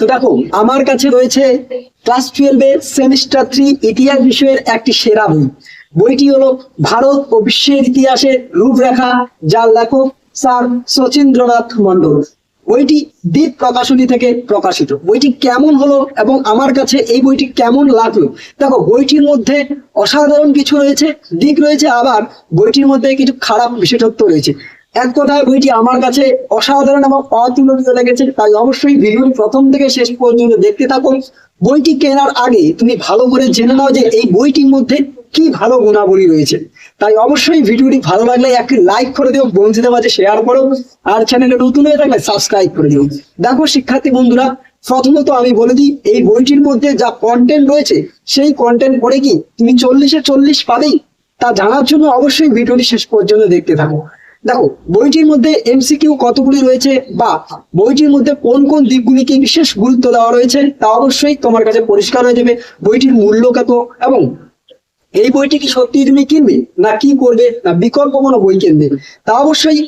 তো দেখো, আমার কাছে রয়েছে ক্লাস টুয়েলভের সেমিস্টার থ্রি ইতিহাস বিষয়ের একটি সেরা বই। বইটি হলো ভারত ও বিশ্বের ইতিহাসের রূপরেখা, যার লেখক স্যার শচীন্দ্রনাথ মন্ডল বইটি দ্বীপ প্রকাশনী থেকে প্রকাশিত। বইটি কেমন হলো এবং আমার কাছে এই বইটি কেমন লাগল? দেখো, বইটির মধ্যে অসাধারণ কিছু রয়েছে, দিক রয়েছে, আবার বইটির মধ্যে কিছু খারাপ বিশেষত্ব রয়েছে। এক কথায় বইটি আমার কাছে অসাধারণ এবং অতুলনীয় লেগেছে। তাই অবশ্যই ভিডিওটি প্রথম থেকে শেষ পর্যন্ত দেখতে থাকুন। বইটি কেনার আগে তুমি ভালো করে জেনে নাও যে এই বইটির মধ্যে কি ভালো গুণাবলী রয়েছে। তাই অবশ্যই ভিডিওটি ভালো লাগলে একটি লাইক করে দিও, বন্ধুদের মাঝে শেয়ার করো, আর চ্যানেলে নতুন হয়ে থাকলে সাবস্ক্রাইব করে দিও। দেখো শিক্ষার্থী বন্ধুরা, প্রথমত আমি বলে দিই, এই বইটির মধ্যে যা কন্টেন্ট রয়েছে, সেই কন্টেন্ট পড়ে কি তুমি চল্লিশে চল্লিশ পাবেই। তা জানার জন্য অবশ্যই ভিডিওটি শেষ পর্যন্ত দেখতে থাকো। দেখো, বইটির মধ্যে এমসিকিউ কতগুলি রয়েছে বা বইটির মধ্যে কোন কোন দিকগুলিকে বিশেষ গুরুত্ব দেওয়া রয়েছে তা অবশ্যই তোমার কাছে পরিষ্কার হয়ে যাবে। বইটির মূল্য কত এবং এই বইটি কি সত্যি তুমি কিনবে না কি করবে না বিকল্প কোনো বই কিনবে? তা অবশ্যই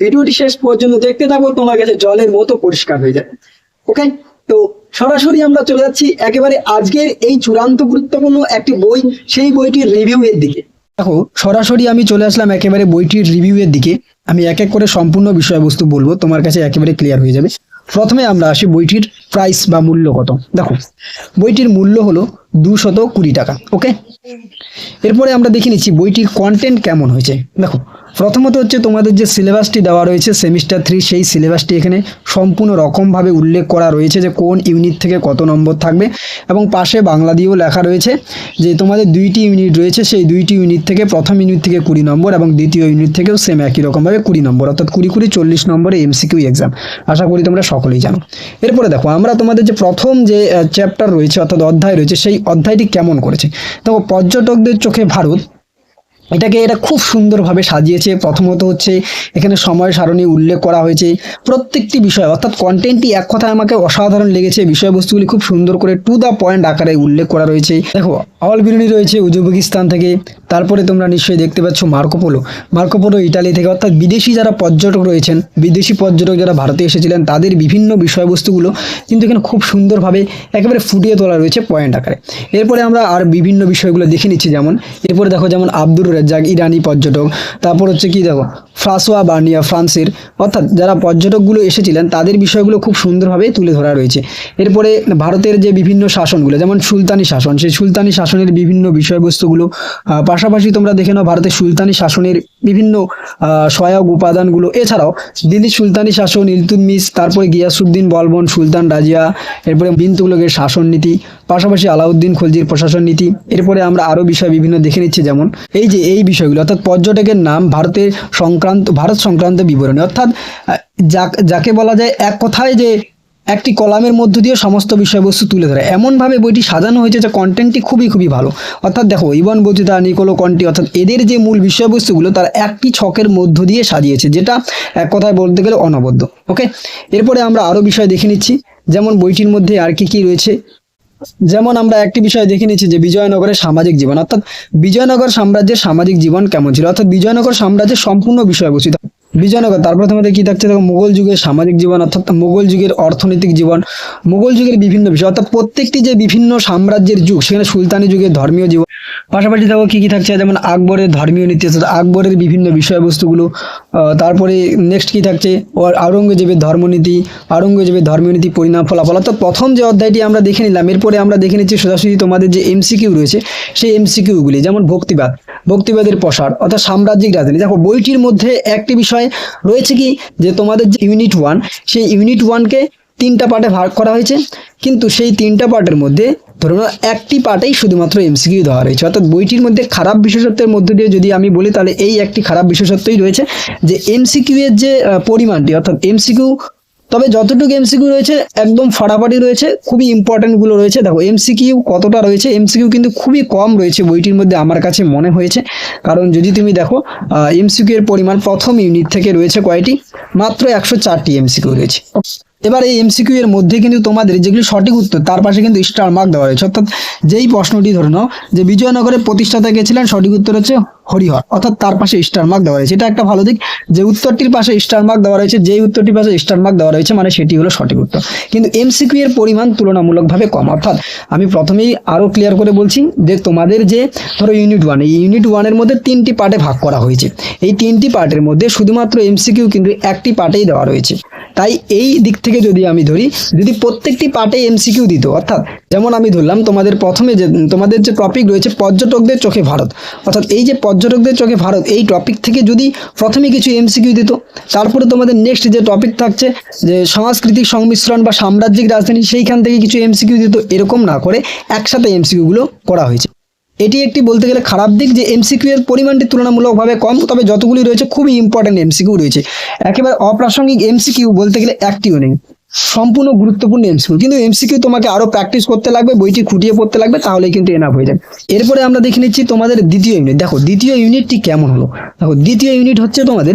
ভিডিওটি শেষ পর্যন্ত দেখতে থাকো, তোমার কাছে জলের মতো পরিষ্কার হয়ে যাবে। ওকে তো সরাসরি আমরা চলে যাচ্ছি একেবারে আজকের এই চূড়ান্ত গুরুত্বপূর্ণ একটি বই, সেই বইটির রিভিউ এর দিকে। দেখো, সরাসরি আমি চলে আসলাম একেবারে বইটির রিভিউ এর দিকে। আমি এক এক করে সম্পূর্ণ বিষয়বস্তু বলব, তোমার কাছে একেবারে ক্লিয়ার হয়ে যাবে। প্রথমে আমরা আসি বইটির প্রাইস বা মূল্য কত। দেখো, বইটির মূল্য হলো দুশত কুড়ি টাকা ওকে এরপরে আমরা দেখে নিচ্ছি বইটির কন্টেন্ট কেমন হয়েছে। দেখো প্রথমত হচ্ছে তোমাদের যে সিলেবাসটি দেওয়া রয়েছে সেমিস্টার থ্রি, সেই সিলেবাসটি এখানে সম্পূর্ণ রকমভাবে উল্লেখ করা রয়েছে যে কোন ইউনিট থেকে কত নম্বর থাকবে। এবং পাশে বাংলা দিয়েও লেখা রয়েছে যে তোমাদের দুইটি ইউনিট রয়েছে, সেই দুইটি ইউনিট থেকে প্রথম ইউনিট থেকে কুড়ি নম্বর এবং দ্বিতীয় ইউনিট থেকেও সেম একই রকমভাবে কুড়ি নম্বর, অর্থাৎ কুড়ি কুড়ি চল্লিশ নম্বরে এমসিকিউ এক্সাম আশা করি তোমরা সকলেই জানো। এরপরে দেখো, আমরা তোমাদের যে প্রথম যে চ্যাপ্টার রয়েছে অর্থাৎ অধ্যায় রয়েছে, সেই অধ্যায়টি কেমন করেছে? দেখো, পর্যটকদের চোখে ভারত এটাকে এটা খুব সুন্দরভাবে সাজিয়েছে। প্রথমত হচ্ছে এখানে সময় সারণী উল্লেখ করা হয়েছে। প্রত্যেকটি বিষয়, অর্থাৎ কন্টেন্টটি এক কথায় আমাকে অসাধারণ লেগেছে। বিষয়বস্তুগুলি খুব সুন্দর করে টু দ্য পয়েন্ট আকারে উল্লেখ করা রয়েছে। দেখো অল বিরুনি রয়েছে উজবেকিস্তান থেকে। তারপরে তোমরা নিশ্চয়ই দেখতে পাচ্ছ মার্কোপোলো মার্কোপোলো ইটালি থেকে অর্থাৎ বিদেশি যারা পর্যটক রয়েছেন বিদেশি পর্যটক যারা ভারতে এসেছিলেন তাদের বিভিন্ন বিষয়বস্তুগুলো কিন্তু এখানে খুব সুন্দরভাবে একেবারে ফুটিয়ে তোলা রয়েছে পয়েন্ট আকারে। এরপরে আমরা আর বিভিন্ন বিষয়গুলো দেখে নিচ্ছি যেমন এরপরে দেখো যেমন আব্দুর রেজ্জাক ইরানি পর্যটক তারপর হচ্ছে কি দেখো ফ্রাসোয়া বার্নিয়া ফ্রান্সের অর্থাৎ যারা পর্যটকগুলো এসেছিলেন তাদের বিষয়গুলো খুব সুন্দরভাবে তুলে ধরা রয়েছে। এরপরে ভারতের যে বিভিন্ন শাসনগুলো যেমন সুলতানি শাসন সেই সুলতানি শাসনের বিভিন্ন বিষয়বস্তুগুলো আহ, পাশাপাশি তোমরা দেখে নাও ভারতের সুলতানি শাসনের বিভিন্ন সহায়ক উপাদানগুলো। এছাড়াও দিল্লি সুলতানি শাসন ইলতুতমিশ তারপরে গিয়াসুদ্দিন বলবন, সুলতান রাজিয়া, এরপরে বিনতুগলকের শাসন নীতি পাশাপাশি আলাউদ্দিন খলজির প্রশাসন নীতি এরপরে আমরা আরও বিষয় বিভিন্ন দেখে নিচ্ছি যেমন, এই যে এই বিষয়গুলো, অর্থাৎ পর্যটকের নাম ভারতের সংক্রান্ত, ভারত সংক্রান্ত বিবরণী। অর্থাৎ যাকে বলা যায় এক কথায় যে একটি কলামের মধ্য দিয়ে সমস্ত বিষয়বস্তু তুলে ধরে। এমনভাবে বইটি সাজানো হয়েছে যে কন্টেন্টটি খুবই খুবই ভালো। অর্থাৎ দেখো, ইবন বচিতা নিকোলো কন্টি, অর্থাৎ এদের যে মূল বিষয়বস্তুগুলো, তার একটি ছকের মধ্য দিয়ে সাজিয়েছে, যেটা এক কথায় বলতে গেলে অনবদ্য। ওকে এরপরে আমরা আরও বিষয় দেখে নিচ্ছি। যেমন বইটির মধ্যে আর কি কি রয়েছে? যেমন আমরা একটি বিষয় দেখে নিচ্ছি যে বিজয়নগরের সামাজিক জীবন। অর্থাৎ বিজয়নগর সাম্রাজ্যের সামাজিক জীবন কেমন ছিল? অর্থাৎ বিজয়নগর সাম্রাজ্যের সম্পূর্ণ বিষয়বস্তু। বিজয়নগর তারপর তোমাদের কি থাকছে? দেখো মোগল যুগের সামাজিক জীবন, অর্থাৎ মোগল যুগের অর্থনৈতিক জীবন। মোগল যুগের বিভিন্ন বিষয়, অর্থাৎ প্রত্যেকটি যে বিভিন্ন সাম্রাজ্যের যুগ, সেখানে সুলতানি যুগের ধর্মীয় জীবন। পাশাপাশি দেখো, কি কি থাকছে? যেমন আকবরের ধর্মীয় নীতি, অর্থাৎ আকবরের বিভিন্ন বিষয়বস্তুগুলো তারপরে নেক্সট কি থাকছে? আওরঙ্গজেবের ধর্মনীতি, আওরঙ্গজেবের ধর্মীয় নীতি, পরিণাম, ফলাফল। অর্থাৎ প্রথম যে অধ্যায়টি আমরা দেখে নিলাম, এরপরে আমরা দেখে নিচ্ছি সোজাসুজি তোমাদের যে এমসিকিউ রয়েছে, সেই এমসিকিউগুলি যেমন ভক্তিবাদ। ভক্তিবাদের প্রসার, অর্থাৎ সাম্রাজ্যিক রাজনীতি। দেখো, বইটির মধ্যে একটি বিষয় রয়েছে কি যে তোমাদের যে ইউনিট ওয়ান সেই ইউনিট ওয়ানকে তিনটা পার্টে ভাগ করা হয়েছে। কিন্তু সেই তিনটা পার্টের মধ্যে ধরুন একটি পার্টেই শুধুমাত্র এমসিকিউ দেওয়া রয়েছে। অর্থাৎ বইটির মধ্যে খারাপ বিশেষত্বের মধ্যে দিয়ে যদি আমি বলি, তাহলে এই একটি খারাপ বিশেষত্বই রয়েছে যে এমসিকিউ এর যে পরিমাণটি, অর্থাৎ এমসিকিউ তবে যতটুকু এমসিকিউ রয়েছে একদম ফাটাফাটি রয়েছে, খুবই ইম্পর্টেন্টগুলো রয়েছে। দেখো এমসিকিউ কতটা রয়েছে? এমসিকিউ কিন্তু খুবই কম রয়েছে বইটির মধ্যে আমার কাছে মনে হয়েছে। কারণ যদি তুমি দেখো এমসিকিউ এর পরিমাণ প্রথম ইউনিট থেকে রয়েছে কয়টি? মাত্র একশো চারটি এমসিকিউ রয়েছে। এবার এই এমসিকিউ এর মধ্যে কিন্তু তোমাদের যেগুলি সঠিক উত্তর, তার পাশে কিন্তু স্টার মার্ক দেওয়া রয়েছে। অর্থাৎ যেই প্রশ্নটি ধরে নাও যে বিজয়নগরের প্রতিষ্ঠাতা কে ছিলেন, সঠিক উত্তর হচ্ছে হরিহর। অর্থাৎ তার পাশে স্টার মার্ক দেওয়া রয়েছে। এটা একটা ভালো দিক যে উত্তরটির পাশে স্টার মার্ক দেওয়া রয়েছে, যেই উত্তরটির পাশে স্টার মার্ক দেওয়া রয়েছে মানে সেটি হলো সঠিক উত্তর। কিন্তু এমসিকিউ এর পরিমাণ তুলনামূলকভাবে কম। অর্থাৎ আমি প্রথমেই আরও ক্লিয়ার করে বলছি যে তোমাদের যে ধরো ইউনিট ওয়ান এই ইউনিট ওয়ানের মধ্যে তিনটি পার্টে ভাগ করা হয়েছে। এই তিনটি পার্টের মধ্যে শুধুমাত্র এমসিকিউ কিন্তু একটি পার্টেই দেওয়া রয়েছে। তাই এই দিক থেকে যদি আমি ধরি, যদি প্রত্যেকটি পার্টে এমসিকিউ দিত, অর্থাৎ যেমন আমি ধরলাম তোমাদের প্রথমে যে, তোমাদের যে টপিক রয়েছে পর্যটকদের চোখে ভারত, অর্থাৎ এই যে পর্যটকদের চোখে ভারত, এই টপিক থেকে যদি প্রথমে কিছু এমসিকিউ দিত, তারপরে তোমাদের নেক্সট যে টপিক থাকছে, যে সাংস্কৃতিক সংমিশ্রণ বা সাম্রাজ্যিক রাজধানী, সেইখান থেকে কিছু এমসিকিউ দিত, এরকম না করে একসাথে এমসিকিউগুলো করা হয়েছে। এটি একটি বলতে গেলে খারাপ দিক যে এমসিকিউ এর পরিমাণটি তুলনামূলকভাবে কম, তবে যতগুলি রয়েছে খুবই ইম্পর্টেন্ট এমসিকিউ রয়েছে। একেবারে অপ্রাসঙ্গিক এমসিকিউ বলতে গেলে একটিও নেই। সম্পূর্ণ গুরুত্বপূর্ণ এমসিকিউ কিন্তু এমসিকিউ তোমাকে আরও প্র্যাকটিস করতে লাগবে, বইটি খুঁটিয়ে পড়তে লাগবে তাহলে কিন্তু এনাফ হয়ে যাবে। এরপরে আমরা দেখে নিচ্ছি তোমাদের দ্বিতীয় ইউনিট দেখো, দ্বিতীয় ইউনিটটি কেমন হলো? দেখো, দ্বিতীয় ইউনিট হচ্ছে তোমাদের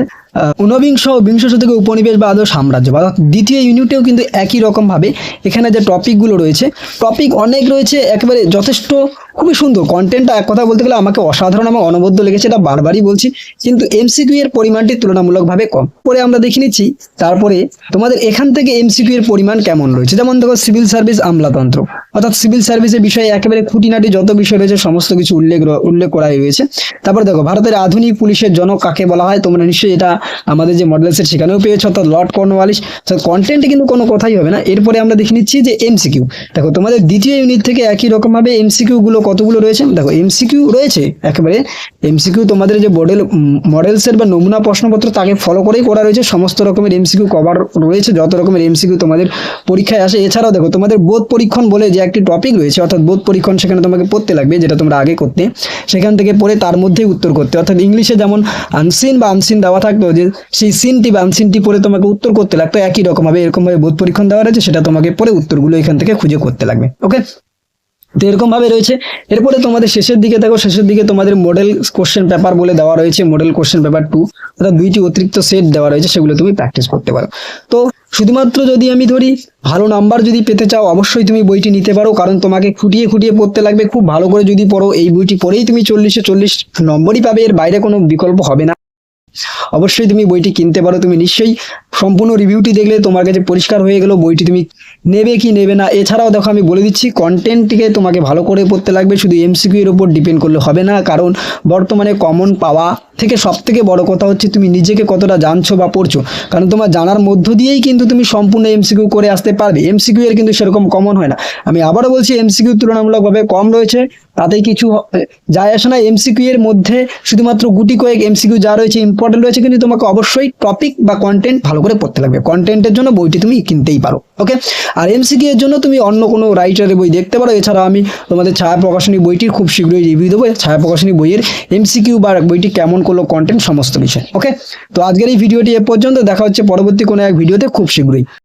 ঊনবিংশ ও বিংশ শতকে উপনিবেশ বা আদৌ সাম্রাজ্য। বা দ্বিতীয় ইউনিটেও কিন্তু একই রকমভাবে এখানে যে টপিকগুলো রয়েছে টপিক অনেক রয়েছে, একেবারে যথেষ্ট খুবই সুন্দর। কন্টেন্টটা এক কথা বলতে গেলে আমাকে অসাধারণ এবং অনবদ্য লেগেছে, এটা বারবারই বলছি। কিন্তু এমসিকিউ এর পরিমাণটি তুলনামূলকভাবে কম। পরে আমরা দেখে নিচ্ছি, তারপরে তোমাদের এখান থেকে এমসিকিউ এর পরিমাণ কেমন রয়েছে? যেমন দেখো সিভিল সার্ভিস আমলাতন্ত্র। অর্থাৎ সিভিল সার্ভিসের বিষয়ে একেবারে খুঁটিনাটি যত বিষয় রয়েছে, সমস্ত কিছু উল্লেখ উল্লেখ করা হয়েছে। তারপর দেখো, ভারতের আধুনিক পুলিশের জনক কাকে বলা হয়? তোমরা নিশ্চয়ই এটা আমাদের যে মডেল সেট সেখানেও পেয়েছ। অর্থাৎ লর্ড কর্নওয়ালিস কন্টেন্টে কিন্তু কোনো কথাই হবে না। এরপরে আমরা দেখে নিচ্ছি যে এমসিকিউ দেখো, তোমাদের দ্বিতীয় ইউনিট থেকে একই রকমভাবে এমসিকিউ গুলো কতগুলো রয়েছে? দেখো এমসিকিউ রয়েছে একেবারে। এমসিকিউ তোমাদের যে মডেল মডেলসের বা নমুনা প্রশ্নপত্র, তাকে ফলো করেই করা রয়েছে। সমস্ত রকমের এমসিকিউ কভার রয়েছে, যত রকমের এমসিকিউ তোমাদের পরীক্ষায় আসে। এছাড়াও দেখো, তোমাদের বোধ পরীক্ষণ বলে যে একটি টপিক রয়েছে, অর্থাৎ বোধ পরীক্ষণ সেখানে তোমাকে পড়তে লাগবে, যেটা তোমরা আগে করতে। সেখান থেকে পড়ে তার মধ্যেই উত্তর করতে। অর্থাৎ ইংলিশে যেমন আনসিন বা আনসিন দেওয়া থাকতো, যে সেই সিনটি বা আনসিনটি পড়ে তোমাকে উত্তর করতে লাগতো, একই রকমভাবে এরকমভাবে বোধ পরীক্ষণ দেওয়া রয়েছে, সেটা তোমাকে পরে উত্তরগুলো এখান থেকে খুঁজে করতে লাগবে। ওকে তো এরকম ভাবে রয়েছে। এরপরে তোমাদের শেষের দিকে দেখো, শেষের দিকে তোমাদের মডেল কোশ্চেন পেপার বলে দেওয়া রয়েছে মডেল কোশ্চেন পেপার টু অর্থাৎ দুইটি অতিরিক্ত সেট দেওয়া রয়েছে, সেগুলো তুমি প্র্যাকটিস করতে পারো। তো শুধুমাত্র যদি আমি ধরি, ভালো নাম্বার যদি পেতে চাও, অবশ্যই তুমি বইটি নিতে পারো, কারণ তোমাকে খুঁটিয়ে খুঁটিয়ে পড়তে লাগবে, খুব ভালো করে যদি পড়ো, এই বইটি পড়েই তুমি চল্লিশে চল্লিশ নম্বরই পাবে, এর বাইরে কোনো বিকল্প হবে না। অবশ্যই তুমি বইটি কিনতে পারো, তুমি নিশ্চয়ই সম্পূর্ণ রিভিউটি দেখলে তোমার কাছে পরিষ্কার হয়ে গেল, বইটি তুমি নেবে কি নেবে না, এছাড়াও দেখো আমি বলে দিচ্ছি কন্টেন্টটিকে তোমাকে ভালো করে পড়তে লাগবে, শুধু এমসিকিউ এর উপর ডিপেন্ড করলে হবে না, কারণ বর্তমানে কমন পাওয়া থেকে সব থেকে বড় কথা হচ্ছে তুমি নিজেকে কতটা জানছো বা পড়ছো, কারণ তোমার জানার মধ্য দিয়েই কিন্তু তুমি সম্পূর্ণ এমসিকিউ করে আসতে পারবে এমসিকিউ এর কিন্তু সেরকম কমন হয় না। আমি আবারও বলছি এমসিকিউ তুলনামূলকভাবে কম রয়েছে তাতে কিছু যায় আসে না এমসিকিউ এর মধ্যে শুধুমাত্র গুটি কয়েক এমসিকিউ যা রয়েছে ইম্পর্টেন্ট রয়েছে, কিন্তু তোমাকে অবশ্যই টপিক বা কন্টেন্ট ভালো করে পড়তে লাগবে। কন্টেন্টের জন্য বইটি তুমি কিনতেই পারো ওকে আর এমসিকিউ এর জন্য তুমি অন্য কোনো রাইটারের বই দেখতে পারো। এছাড়া আমি তোমাদের ছায়া প্রকাশনী বইটির খুব শীঘ্রই রিভিউ দেবো। ছায়া প্রকাশনী বইয়ের এমসিকিউ বা বইটি কেমন করল কন্টেন্ট সমস্ত বিষয় ওকে তো আজকের এই ভিডিওটি এ পর্যন্ত। দেখা হচ্ছে পরবর্তী কোনো এক ভিডিওতে খুব শীঘ্রই।